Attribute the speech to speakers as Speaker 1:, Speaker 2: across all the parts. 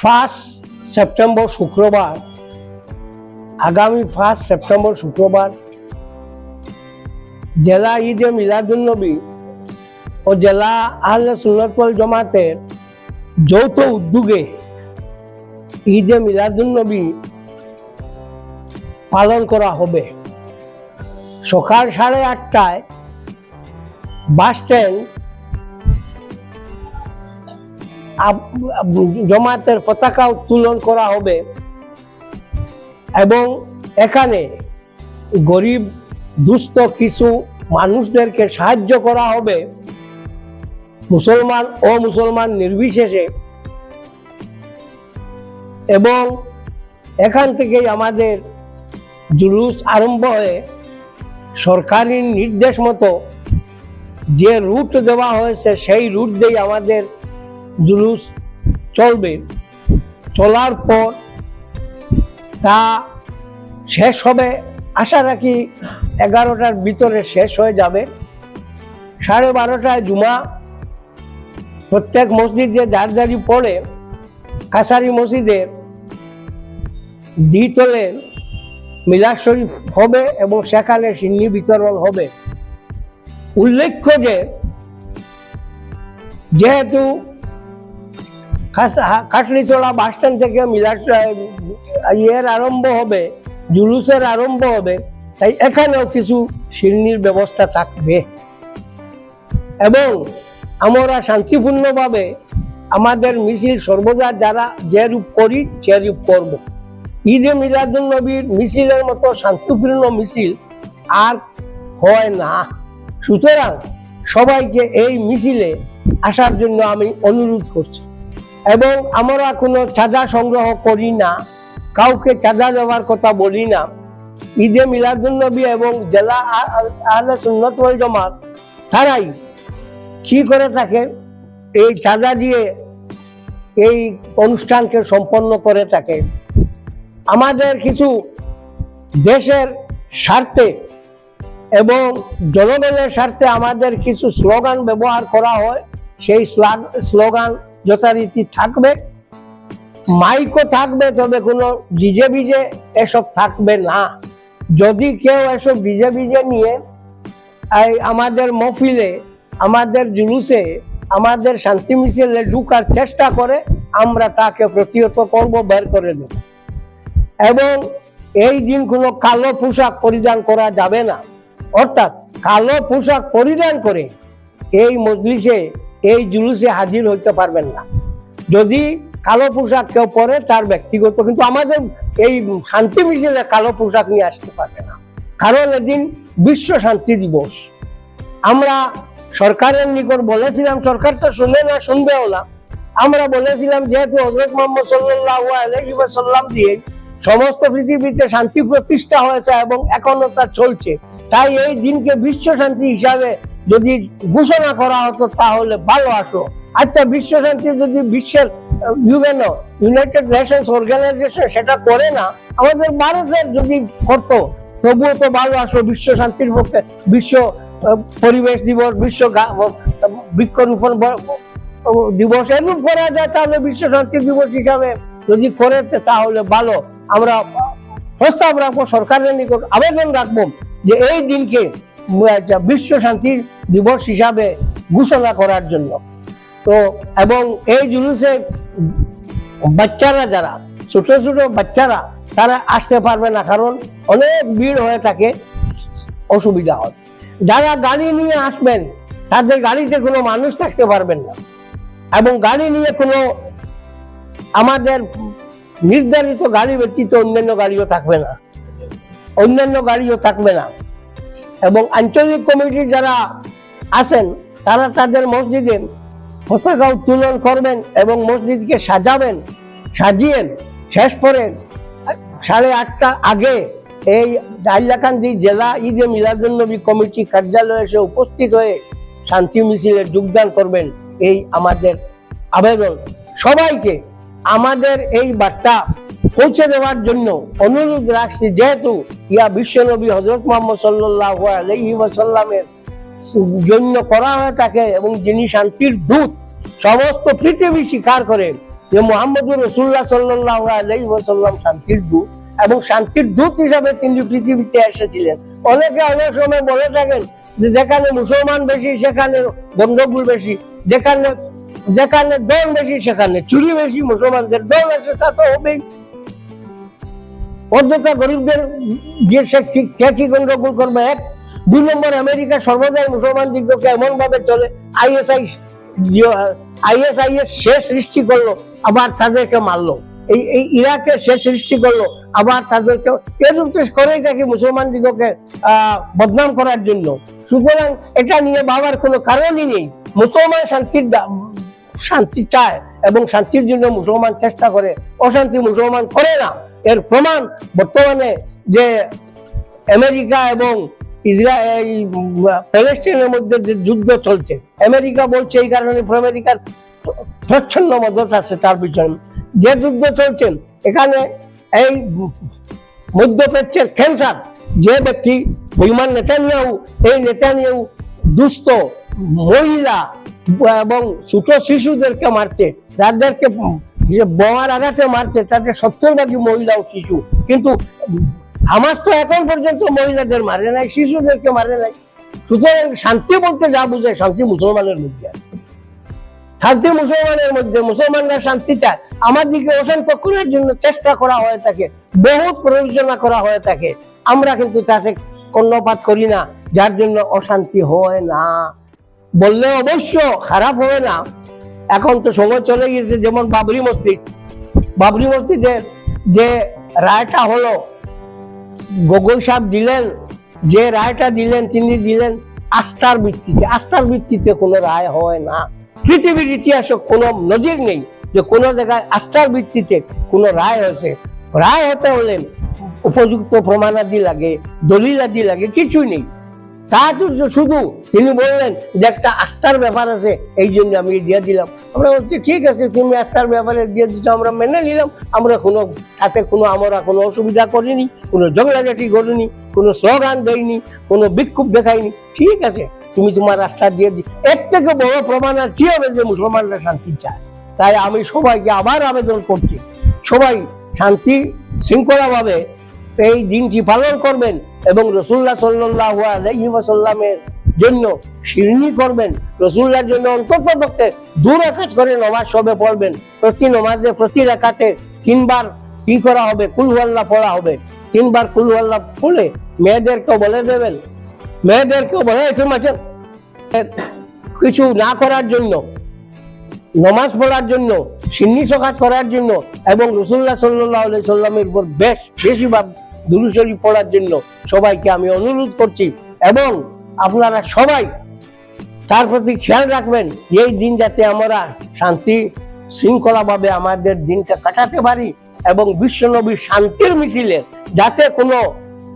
Speaker 1: First September শুক্রবার, আগামী first September শুক্রবার, জেলা ঈদে মিলাদুন্নবী ও জেলা আহলে সুন্নতল জমাতের যৌথ উদ্যোগে ঈদে মিলাদুন্নবী পালন করা হবে। সকাল সাড়ে আটটায় বাস স্ট্যান্ড জমাতের পতাকা উত্তোলন করা হবে। এবং এখানে গরিব, দুস্থ কিছু মানুষদেরকে সাহায্য করা হবে। মুসলমান ও মুসলমান নির্বিশেষে। এবং এখান থেকেই আমাদের জুলুস আরম্ভ হয়ে সরকারি নির্দেশ মতো যে রুট দেওয়া হয়েছে, সেই রুট দিয়ে আমাদের জুলুস চলবে। চলার পর তা শেষ হবে। আশা রাখি এগারোটার ভিতরে শেষ হয়ে যাবে। সাড়ে বারোটায় জুমা। প্রত্যেক মসজিদে যার যারি পড়ে, কাছারি মসজিদের দ্বিতলে মিলাদ শরীফ হবে এবং সেখানে সিন্নি বিতরণ হবে। উল্লেখ্য যে, যেহেতু কাটলিচড়া বাস স্ট্যান্ড থেকে আহ, ইয়ের আরম্ভ হবে জুলুসের আরম্ভ হবে তাই এখানেও কিছু সিন্নির ব্যবস্থা থাকবে। এবং আমরা শান্তিপূর্ণভাবে আমাদের মিছিল সর্বদা যারা যে রূপ করি সে রূপ করব। ঈদে মিলাদুল নবীর মিছিলের মতো শান্তিপূর্ণ মিছিল আর হয় না। সুতরাং সবাইকে এই মিছিলে আসার জন্য আমি অনুরোধ করছি। এবং আমরা কোনো চাঁদা সংগ্রহ করি না, কাউকে চাঁদা দেওয়ার কথা বলি না। ঈদে মিলাদুলনবী এবং জেলা আহলে সুন্নত জামাত, তারাই কি করে থাকে? এই চাঁদা দিয়ে এই অনুষ্ঠানকে সম্পন্ন করে থাকে। আমাদের কিছু দেশের স্বার্থে এবং জনগণের স্বার্থে আমাদের কিছু স্লোগান ব্যবহার করা হয়। সেই স্লোগান যথারীতি থাকবে, মাইকও থাকবে, তবে কোনো ডিজে বিজে এসব থাকবে না। যদি কেউ এসব ডিজে বিজে নিয়ে এই আমাদের মফিলে আমাদের জুলুসে, আমাদের শান্তি মিছিলে ঢুকার চেষ্টা করে, আমরা তাকে প্রতিহত করব, বের করে দেব। এবং এই দিন কোনো কালো পোশাক পরিধান করা যাবে না। অর্থাৎ কালো পোশাক পরিধান করে এই মজলিসে এই জুলুসে হাজির হইতে পারবেন না। যদি কালো পোশাক কেউ পরে, তার ব্যক্তিগত কিন্তু আমাদের এই শান্তি মিছিলে কালো পোশাক নিয়ে আসতে পারবে না। কারণ এদিন বিশ্ব শান্তি দিবস। আমরা সরকারের নিকট বলেছিলাম, সরকার তো শুনে না, শুনবেও না। আমরা বলেছিলাম, যেহেতু হজরত মোহাম্মদ সাল্লাহ আলহিবাসাল্লাম দিয়ে সমস্ত পৃথিবীতে শান্তি প্রতিষ্ঠা হয়েছে এবং এখনও তা চলছে, তাই এই দিনকে বিশ্ব শান্তি হিসাবে যদি ঘোষণা করা হতো, তাহলে ভালো আসো আচ্ছা বিশ্ব শান্তি যদি বিশ্বের ইউএন ইউনাইটেড নেশনস অর্গানাইজেশন সেটা করে না, আমাদের ভারতের যদি করতো, তবুও তো ভালো আসলো বিশ্ব শান্তির পক্ষে। বিশ্ব পরিবেশ দিবস, বিশ্ব বৃক্ষরোপণ দিবস এরূপ করা যায়, তাহলে বিশ্ব শান্তি দিবস হিসাবে যদি করে তাহলে ভালো। আমরা, প্রস্তাব রাখব, সরকারের নিকট আবেদন রাখব যে এই দিনকে বিশ্ব শান্তি দিবস হিসাবে ঘোষণা করার জন্য। তো, এবং এই জুলুসে বাচ্চারা যারা, ছোট ছোট বাচ্চারা, তারা আসতে পারবে না, কারণ অনেক ভিড় হয়ে থাকে, অসুবিধা হয়। যারা গাড়ি নিয়ে আসবেন, তাদের গাড়িতে কোনো মানুষ থাকতে পারবেন না। এবং গাড়ি নিয়ে কোনো আমাদের নির্ধারিত গাড়ি ব্যতীত অন্যান্য গাড়িও থাকবে না। অন্যান্য গাড়িও থাকবে না। এবং আঞ্চলিক কমিটির যারা আছেন, তারা তাদের মসজিদে পতাকা উত্তোলন করবেন এবং মসজিদকে সাজাবেন, সাজিয়ে শেষ করে সাড়ে আটটার আগে এই হাইলাকান্দি জেলা ঈদে মিলাদুন্নবী কমিটি কার্যালয়ে এসে উপস্থিত হয়ে শান্তি মিছিলে যোগদান করবেন এই আমাদের আবেদন। সবাইকে আমাদের এই বার্তা পৌঁছে দেওয়ার জন্য অনুরোধ রাখছি, যেহেতু ইয়া বিশ্বনবী হজরত মোহাম্মদ সাল্লাহ আলহি ওয়াসাল্লামের জন্য করা হয়ে থাকে এবং যিনি শান্তির দূত, সমস্ত পৃথিবী স্বীকার করে যে মোহাম্মদুর রসুল্লাহ সাল্লাহ আলাইসাল্লাম শান্তির দূত এবং শান্তির দূত হিসাবে তিনি পৃথিবীতে এসেছিলেন। অনেকে অনেক সময় বলে থাকেন যে যেখানে মুসলমান বেশি, সেখানে গন্ডগোল বেশি, যেখানে যেখানে দল বেশি, সেখানে চুরি বেশি, মুসলমানদের দল আছে তা তো হবেই। অযথা গরিবদের যে সে কি গন্ডগোল করবে, এক। দুই নম্বর, আমেরিকা সর্বদাই মুসলমান দিগ্গকে এমন ভাবে চলে, আইএসআই আইএসআইএস সে সৃষ্টি করল, আবার তাদেরকে মারলো। এই এই ইরাকে সে সৃষ্টি করল, আবার তাদেরকে এরূপ তো করেই থাকে মুসলমান দিগকে বদনাম করার জন্য। সুতরাং এটা নিয়ে ভাবার কোনো কারণই নেই। মুসলমান শান্তির শান্তি চায়। এবং শান্তির জন্য মুসলমান চেষ্টা করে, অশান্তি মুসলমান করে না। এর প্রমাণ বর্তমানে যে আমেরিকা এবং ইসরায়েল প্যালেস্টাইনের মধ্যে যে যুদ্ধ চলছে, আমেরিকা বলছে এই কারণে আমেরিকার প্রচ্ছন্ন মদত আছে তার পিছনে। যে যুদ্ধ চলছে, এখানে এই মধ্যপ্রাচ্যের ক্যান্সার যে ব্যক্তি বিমান নেতানিয়াহু, এই নেতানিয়াহু দুস্থ মহিলা এবং ছোট শিশুদেরকে মারছে। যাদেরকে যে বোমার আঘাতে মারছে তাদের সত্তর ভাগই মহিলা ও শিশু। কিন্তু হামাস তো এখন পর্যন্ত মহিলাদের মারে নাই, শিশুদেরকে মারে নাই। সুতরাং শান্তি বলতে যা বুঝে শান্তি মুসলমানের মধ্যে আছে। শান্তি মুসলমানের মধ্যে, মুসলমানরা শান্তি চায়। আমার দিকে অশান্ত করার জন্য চেষ্টা করা হয়ে থাকে, বহুত প্রযোজনা করা হয়ে থাকে। আমরা কিন্তু তাতে কর্ণপাত করি না, যার জন্য অশান্তি হয় না। বললে অবশ্য খারাপ হবে না। এখন তো সময় চলে গেছে যেমন বাবরি মসজিদ। বাবরি মসজিদের যে রায়টা হলো, গগৈ সাহেব দিলেন, যে রায়টা দিলেন, তিনি দিলেন আস্থার ভিত্তিতে। আস্থার ভিত্তিতে কোনো রায় হয় না। পৃথিবীর ইতিহাসে কোনো নজির নেই যে কোনো জায়গায় আস্থার ভিত্তিতে কোনো রায় হয়েছে। রায় হতে হলে উপযুক্ত প্রমাণাদি লাগে, দলিলাদি লাগে, কিছুই নেই। তা শুধু তিনি বললেন যে একটা আস্থার ব্যাপার আছে, এই জন্য আমি দিয়ে দিলাম। আমরা বলছি, ঠিক আছে, তুমি আস্থার ব্যাপারে দিয়ে দিচ্ছ আমরা মেনে নিলাম। আমরা কোনো, তাতে কোনো আমরা কোনো অসুবিধা করিনি, কোনো ঝগড়াঝাটি করিনি, কোনো স্লোগান দেয়নি কোনো বিক্ষোভ দেখাইনি। ঠিক আছে, তুমি তোমার রাস্তা দিয়ে দি এর থেকে বড় প্রমাণ আর কি হবে যে মুসলমানরা শান্তি চায়? তাই আমি সবাইকে আবার আবেদন করছি, সবাই শান্তি শৃঙ্খলাভাবে এই দিনটি পালন করবেন এবং রসুল্লাহ সাল্লাহ আলহিমের জন্য শিরনি করবেন। রসুল্লার জন্য অন্তত পক্ষে দু রেখাত করে নমাজ সবে পড়বেন। প্রতি নমাজে, প্রতি রেখাতে তিনবার কি করা হবে? কুলহুয়াল্লাহ পড়া হবে। তিনবার কুলহুয়াল্লাহ পড়ে মেয়েদেরকে বলে দেবেন। মেয়েদেরকে বলে তোমার কিছু না করার জন্য, নমাজ পড়ার জন্য, সিন্নি সকাজ করার জন্য এবং রসুল্লাহ সাল্লাহ সাল্লামের উপর বেশ বেশিরভাগ দুরুশরী পড়ার জন্য সবাইকে আমি অনুরোধ করছি এবং আপনারা সবাই তার প্রতি খেয়াল রাখবেন, এই দিন যাতে আমরা শান্তি শৃঙ্খলাভাবে আমাদের দিনটা কাটাতে পারি এবং বিশ্বনবীর শান্তির মিছিলে যাতে কোনো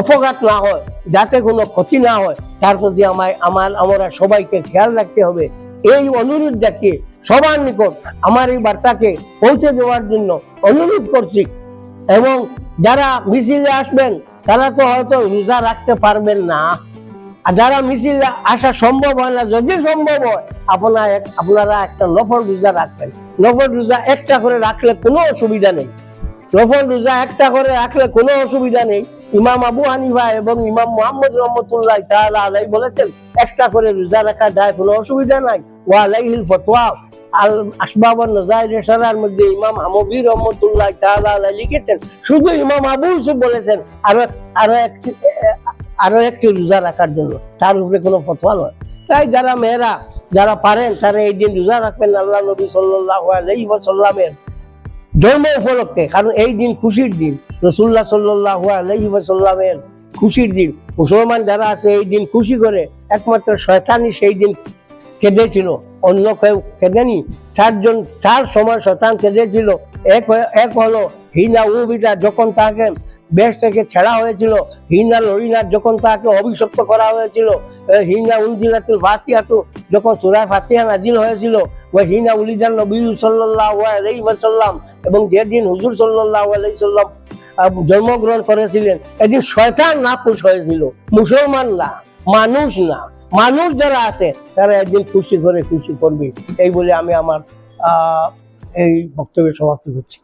Speaker 1: অপঘাত না হয়, যাতে কোনো ক্ষতি না হয়, তার প্রতি আমায়, আমার, আমরা সবাইকে খেয়াল রাখতে হবে। এই অনুরোধ দেখে সবার নিকট আমার এই বার্তাকে পৌঁছে দেওয়ার জন্য অনুরোধ করছি এবং যারা মিছিলে আসবেন, তারা তো হয়তো রোজা রাখতে পারবেন না। আর যারা মিছিলে আসা সম্ভব হয় না, যদি সম্ভব হয়, আপনার আপনারা একটা নফল রোজা রাখবেন। নফল রোজা একটা করে রাখলে কোনো অসুবিধা নেই। নফল রোজা একটা করে রাখলে কোনো অসুবিধা নেই। ইমাম আবু হানিফা এবং ইমাম মোহাম্মদ রহমতুল্লাহ তাআলা আলাই বলেছেন, একটা করে রোজা রাখা যায়, কোনো অসুবিধা নাই। ওয়া আলাইহিল ফতোয়া আল মধ্যে ইমাম হামবি রহমতুল্লাহ লিখেছেন। শুধু ইমাম আবু ইউসুফ বলেছেন, আরও আরও একটি আরও একটি রোজা রাখার জন্য। তার উপরে কোনো ফতোয়া নয়। তাই যারা মেয়েরা, যারা পারেন, তারা এই দিন রোজা রাখবেন আল্লাহ নবী সাল্লাল্লাহু আলাইহি ওয়াসাল্লামের উপলক্ষে। কারণ এই দিন খুশির দিন। রসুল্লাহ সাল্লাহু আলহি সাল্লামের খুশির দিন। মুসলমান যারা আছে, এই দিন খুশি করে, একমাত্র শয়তানি সেই দিন কেঁদেছিল। অন্য কেউ কেঁদেনি। চারজন, চার সময় শতান কেঁদেছিল। এক এক হলো হিনা উবিটা যখন তাকে বেশ থেকে ছেড়া হয়েছিল, হিনা লরিনার যখন তাকে অভিশপ্ত করা হয়েছিল হিনা উলজিলাতুল ফাতিহাতু যখন সুরা ফাতিহা নাজিল হয়েছিল, ওই হিনা উলিদান নবী সাল্লাল্লাহু আলাইহি ওয়াসাল্লাম এবং যেদিন হুজুর সাল্লাল্লাহু আলাইহি সাল্লাম জন্মগ্রহণ করেছিলেন, এদিন শয়তান না হয়েছিল। মুসলমান না, মানুষ না। মানুষ যারা আছে, তারা একদিন খুশি করে খুশি করবে। এই বলে আমি আমার এই বক্তব্য সমাপ্ত করছি।